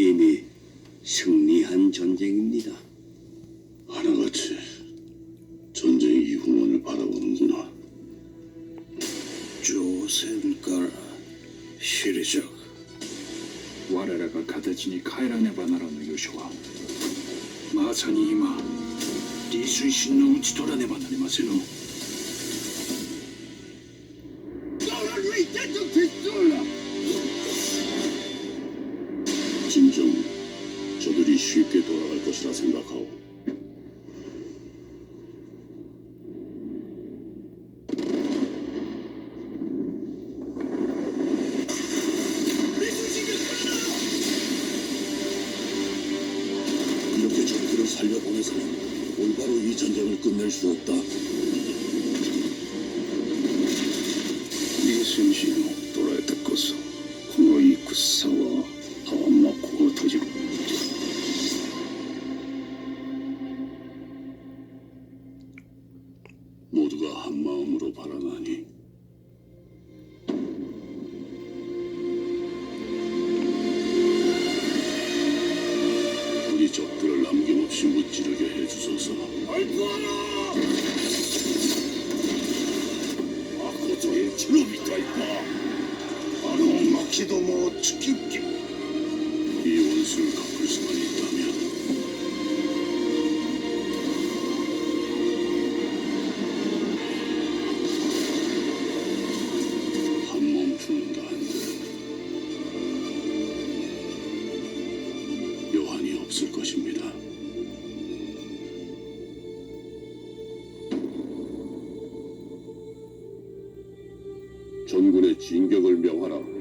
이미 승리한 전쟁입니다. 하나같이 전쟁 이후만을 바라보는구나. 조센가라 시리적 와레라가 가다지니 카이라네 바나라는 요시와 마사니 이마 리순신노 우치도라네 바나네 마세노 너를 위해 좀 됐어라 진정 저들이 쉽게 돌아갈 것이라 생각하오. 이렇게 저들을 살려보내서는 올바로 이 전쟁을 끝낼 수 없다. 모두가 한 마음으로 바라나니 우리 적들을 남김없이 무찌르게 해주소서. 아코조의 치료비타이까. 바로 막히도 못 지킬게. 이 원수를 전군의 진격을 명하라.